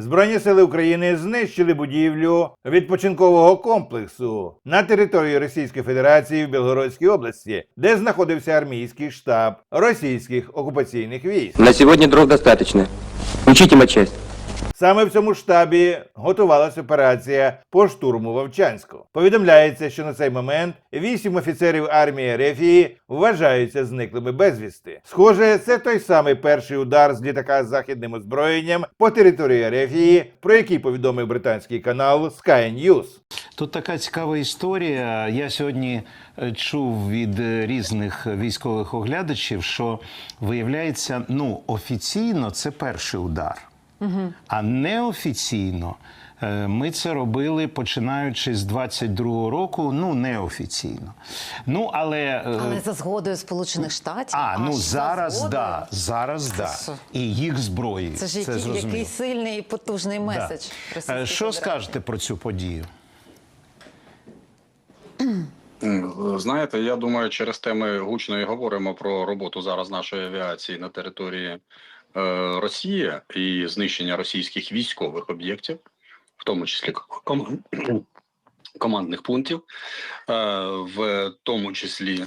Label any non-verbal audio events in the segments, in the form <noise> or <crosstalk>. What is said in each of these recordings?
Збройні сили України знищили будівлю відпочинкового комплексу на території Російської Федерації в Білгородській області, де знаходився армійський штаб російських окупаційних військ. На сьогодні дров достаточно. Учите матчасть. Саме в цьому штабі готувалася операція по штурму Вовчанську. Повідомляється, що на цей момент вісім офіцерів армії Рефії вважаються зниклими безвісти. Схоже, це той самий перший удар з літака з західним озброєнням по території Рефії, про який повідомив британський канал Sky News. Тут така цікава історія. Я сьогодні е, чув від е, різних військових оглядачів, що виявляється, ну офіційно це перший удар, а неофіційно. е, Ми це робили починаючи з 22-го року, ну неофіційно. Ну але, е, Але за згодою Сполучених Штатів. а ну аж за зараз згодою? да, зараз да. що? І їх зброї. Це ж який, зрозуміло. який сильний і потужний меседж. Е, Російської Що Федерації. скажете про цю подію? Знаєте, я думаю, через те ми гучно і говоримо про роботу зараз нашої авіації на території е, Росії і знищення російських військових об'єктів, в тому числі ком- <clears throat> командних пунктів, е, в тому числі,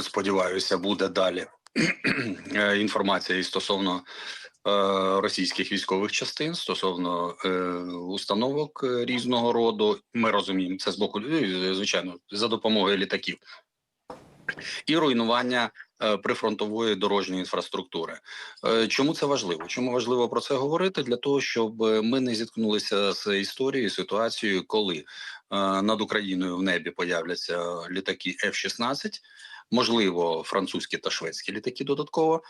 сподіваюся, буде далі <clears throat> е, інформація і стосовно російських військових частин стосовно установок різного роду. Ми розуміємо це з боку звичайно за допомогою літаків і руйнування е, прифронтової дорожньої інфраструктури. Е, Чому це важливо? Чому важливо про це говорити? Для того, щоб е, ми не зіткнулися з історією, ситуацією, коли над Україною в небі появляться літаки F-16, можливо, французькі та шведські літаки додатково.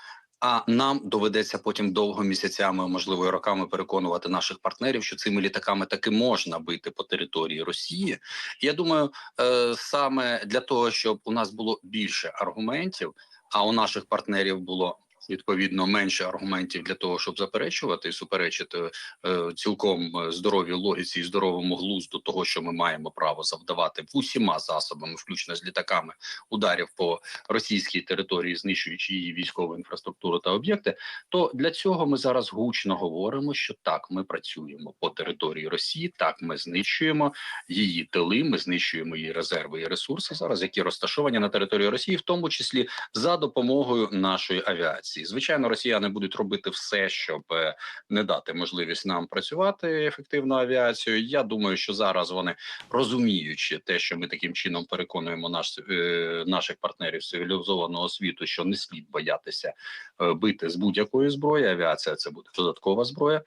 А нам доведеться потім довго місяцями, можливо, і роками переконувати наших партнерів, що цими літаками таки можна бити по території Росії. Я думаю, е, саме для того, щоб у нас було більше аргументів, а у наших партнерів було відповідно менше аргументів для того, щоб заперечувати і суперечити е, цілком е, здоровій логіці і здоровому глузду того, що ми маємо право завдавати усіма засобами, включно з літаками, ударів по російській території, знищуючи її військову інфраструктуру та об'єкти. То для цього ми зараз гучно говоримо, що так ми працюємо по території Росії, так ми знищуємо її тили, ми знищуємо її резерви і ресурси зараз, які розташовані на території Росії, в тому числі за допомогою нашої авіації. Звичайно, росіяни будуть робити все, щоб е, не дати можливість нам працювати ефективно авіацією. Я думаю, що зараз вони розуміючи те, що ми таким чином переконуємо наш, е, наших партнерів цивілізованого світу, що не слід боятися е, бити з будь-якої зброї. Авіація це буде додаткова зброя.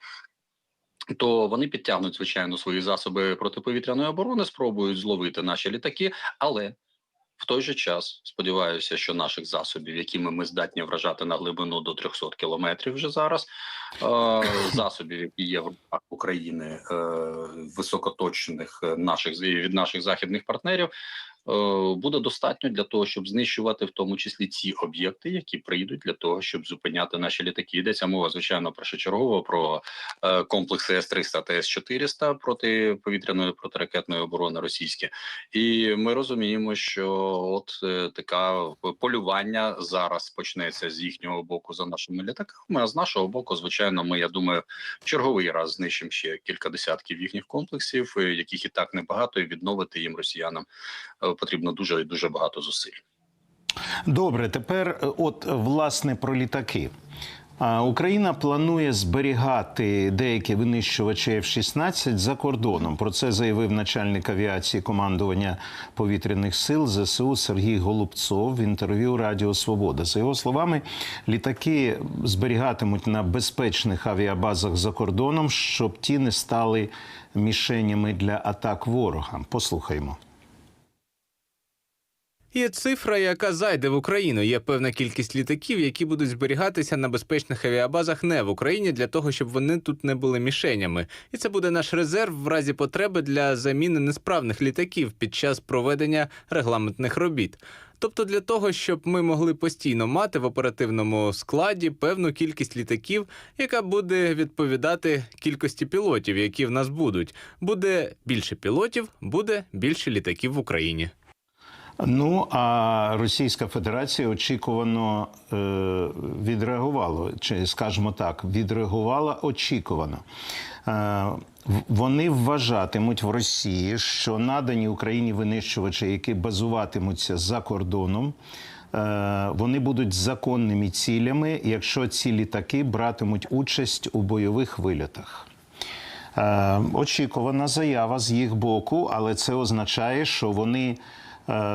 То вони підтягнуть звичайно свої засоби протиповітряної оборони, спробують зловити наші літаки, але в той же час сподіваюся, що наших засобів, якими ми здатні вражати на глибину до 300 кілометрів, вже зараз е, <coughs> засобів, які є в руках України е, високоточних наших від наших західних партнерів. Е, Буде достатньо для того, щоб знищувати в тому числі ці об'єкти, які прийдуть для того, щоб зупиняти наші літаки. Йдеться мова, звичайно, першочергово про е, комплекси С-300 та С-400 проти повітряної протиракетної оборони російські. І ми розуміємо, що от е, така полювання зараз почнеться з їхнього боку за нашими літаками. А з нашого боку, звичайно, ми я думаю, в черговий раз знищимо ще кілька десятків їхніх комплексів, яких і так небагато, і відновити їм росіянам потрібно дуже і дуже багато зусиль. Добре, тепер е, от власне про літаки. Україна планує зберігати деякі винищувачі F-16 за кордоном. Про це заявив начальник авіації командування повітряних сил ЗСУ Сергій Голубцов в інтерв'ю Радіо Свобода. За його словами, літаки зберігатимуть на безпечних авіабазах за кордоном, щоб ті не стали мішенями для атак ворога. Послухаймо. Є цифра, яка зайде в Україну. Є певна кількість літаків, які будуть зберігатися на безпечних авіабазах не в Україні для того, щоб вони тут не були мішенями. І це буде наш резерв в разі потреби для заміни несправних літаків під час проведення регламентних робіт. Тобто для того, щоб ми могли постійно мати в оперативному складі певну кількість літаків, яка буде відповідати кількості пілотів, які в нас будуть. Буде більше пілотів, буде більше літаків в Україні. Ну а Російська Федерація очікувано е, відреагувала, чи скажімо так, відреагувала очікувано. Е, вони вважатимуть в Росії, що надані Україні винищувачі, які базуватимуться за кордоном, е, вони будуть законними цілями, якщо ці літаки братимуть участь у бойових вильотах. Е, очікувана заява з їх боку, але це означає, що вони,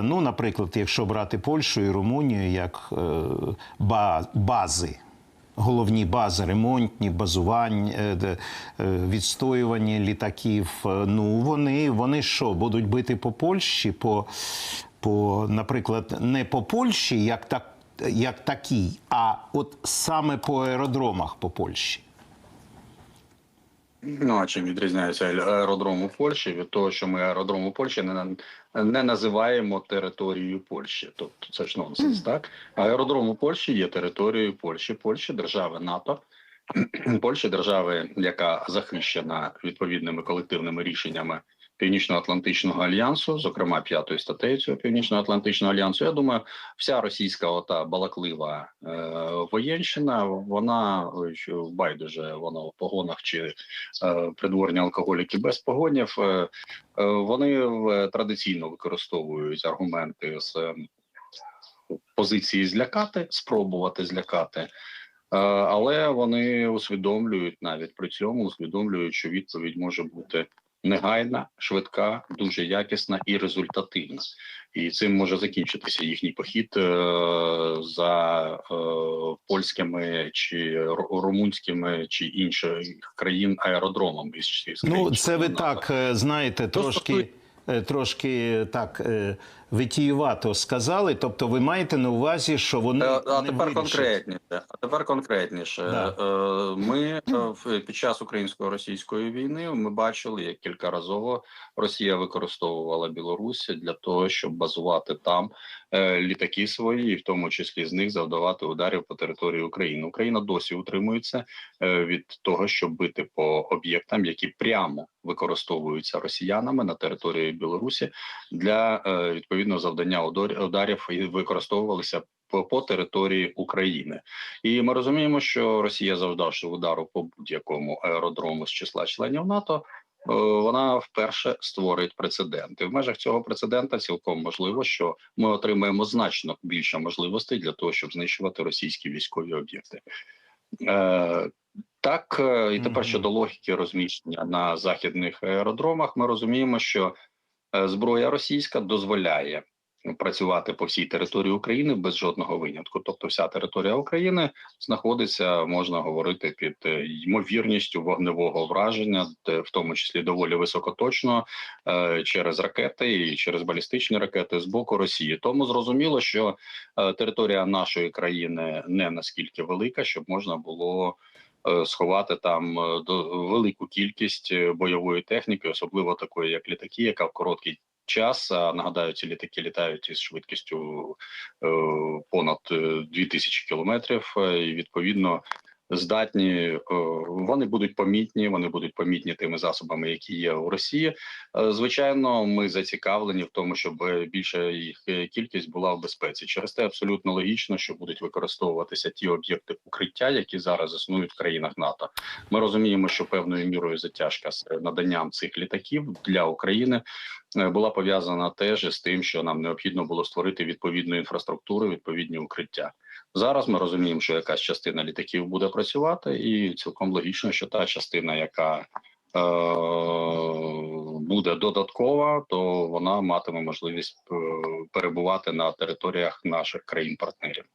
ну, наприклад, якщо брати Польщу і Румунію як е, бази. Головні бази ремонтні, базування, е, е, відстоювання літаків. е, Ну вони, вони що будуть бити по Польщі, по, по наприклад, не по Польщі, як так, як такій, а от саме по аеродромах по Польщі. Ну а чим відрізняється аеродром у Польщі від того, що ми аеродром у Польщі не, не називаємо територією Польщі. Тобто це ж нонсенс, так? Аеродром у Польщі є територією Польщі, Польщі держави НАТО. <clears throat> Польщі держави, яка захищена відповідними колективними рішеннями Північно-Атлантичного альянсу, зокрема п'ятою статтею цього Північно-Атлантичного альянсу. Я думаю, вся російська ота балаклива е, воєнщина, вона е, байдуже, вона в погонах чи е, придворні алкоголіки без погонів. Е, е, вони е, традиційно використовують аргументи з е, позиції злякати, спробувати злякати. Але вони усвідомлюють навіть при цьому, усвідомлюють, що відповідь може бути негайна, швидка, дуже якісна і результативна. І цим може закінчитися їхній похід е, за е, польськими чи румунськими чи інших країн аеродромами. із- із Ну, це ви НАТО. так е, знаєте, трошки, трошки так витіювато сказали. Тобто, ви маєте на увазі, що вони Е, А не тепер вирішать. конкретніше. А тепер конкретніше. Да. Е, Ми е, в- під час українсько-російської війни ми бачили, як кількаразово Росія використовувала Білорусь для того, щоб базувати там літаки свої, і в тому числі з них завдавати ударів по території України. Україна досі утримується від того, щоб бити по об'єктам, які прямо використовуються росіянами на території Білорусі для е, відповідного завдання удар- ударів і використовувалися по, території України. І ми розуміємо, що Росія, завдавши удару по будь-якому аеродрому з числа членів НАТО. е, Вона вперше створить прецедент. І в межах цього прецедента цілком можливо, що ми отримаємо значно більше можливостей для того, щоб знищувати російські військові об'єкти. Е, так, е, і тепер щодо логіки розміщення на західних аеродромах, ми розуміємо, що зброя російська дозволяє працювати по всій території України без жодного винятку. Тобто, вся територія України знаходиться, можна говорити, під е, ймовірністю вогневого враження, в тому числі доволі високоточно е, через ракети і через балістичні ракети з боку Росії. Тому зрозуміло, що е, територія нашої країни не наскільки велика, щоб можна було. Е, Сховати там е, велику кількість е, бойової техніки, особливо такої, як літаки, яка в короткий час. А нагадаю, ці літаки літають із швидкістю понад е, 2000 кілометрів. І відповідно здатні е, вони будуть помітні. Вони будуть помітні тими засобами, які є у Росії. Е, Звичайно, ми зацікавлені в тому, щоб більша їх кількість була в безпеці. Через те абсолютно логічно, що будуть використовуватися ті об'єкти укриття, які зараз існують в країнах НАТО. Ми розуміємо, що певною мірою затяжка з наданням цих літаків для України була пов'язана теж з тим, що нам необхідно було створити відповідну інфраструктуру, відповідні укриття. Зараз ми розуміємо, що якась частина літаків буде працювати, і цілком логічно, що та частина, яка е, буде додаткова, то вона матиме можливість е, перебувати на територіях наших країн-партнерів.